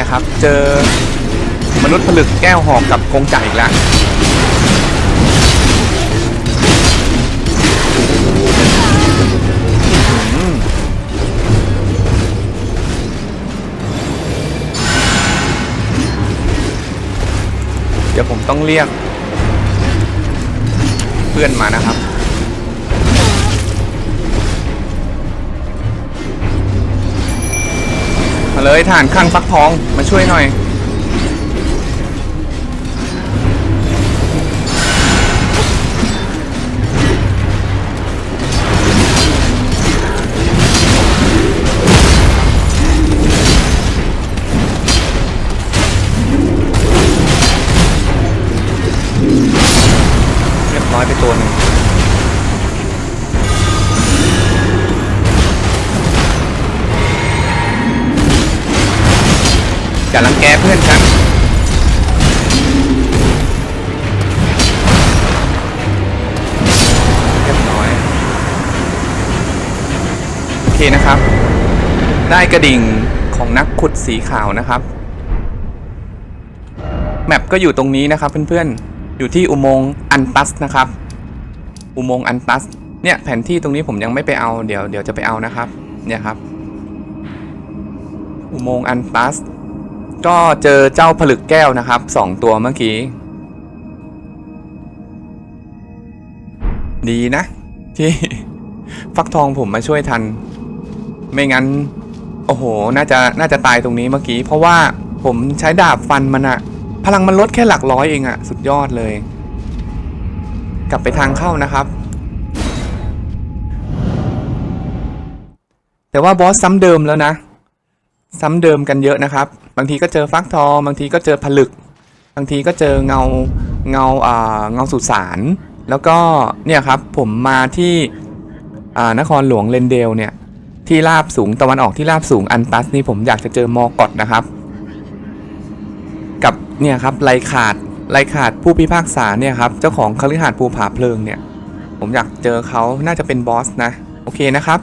นะครับ เจอมนุษย์ผลึกแก้วหอกกับกงจักรอีกแล้วเดี๋ยวผมต้องเรียก เพื่อนมานะครับ มาเลยฐานข้างฟักทองมาช่วยหน่อย โอเคนะครับ ได้กระดิ่งของนักขุดสีขาวนะครับ แมปก็อยู่ตรงนี้นะครับเพื่อนๆ อยู่ที่อุโมงค์อันตัสนะครับ อุโมงค์อันตัส เนี่ยแผนที่ตรงนี้ผมยังไม่ไปเอาเดี๋ยวเดี๋ยวจะไปเอานะครับ เนี่ยครับ อุโมงค์อันตัส ก็เจอเจ้าผลึกแก้วนะครับสองตัวเมื่อกี้ ดีนะที่ฟักทองผมมาช่วยทัน ไม่งั้น โอ้โห น่าจะน่าจะตายตรงนี้เมื่อกี้ เพราะว่าผมใช้ดาบฟันมันอะพลังมันลดแค่หลักร้อยเองอะสุดยอดเลย กลับไปทางเข้านะครับ แต่ว่าบอสซ้ำเดิมแล้วนะ ซ้ำเดิมกันเยอะนะครับ บางทีก็เจอฟักทองบางทีก็เจอผลึก บางทีก็เจอเงาเงาอ่าเงาสุสานแล้วก็เนี่ยครับผมมาที่อ่านครหลวงเลนเดลเนี่ย ที่ราบสูงตะวันออกที่ราบสูงอันตัสนี่ผมอยากจะเจอมอกอดนะครับ กับเนี่ยครับไรขาดไรขาดผู้พิพากษาเนี่ยครับเจ้าของคฤหาสน์ภูผาเพลิงเนี่ย ผมอยากเจอเขาน่าจะเป็นบอสนะ โอเคนะครับ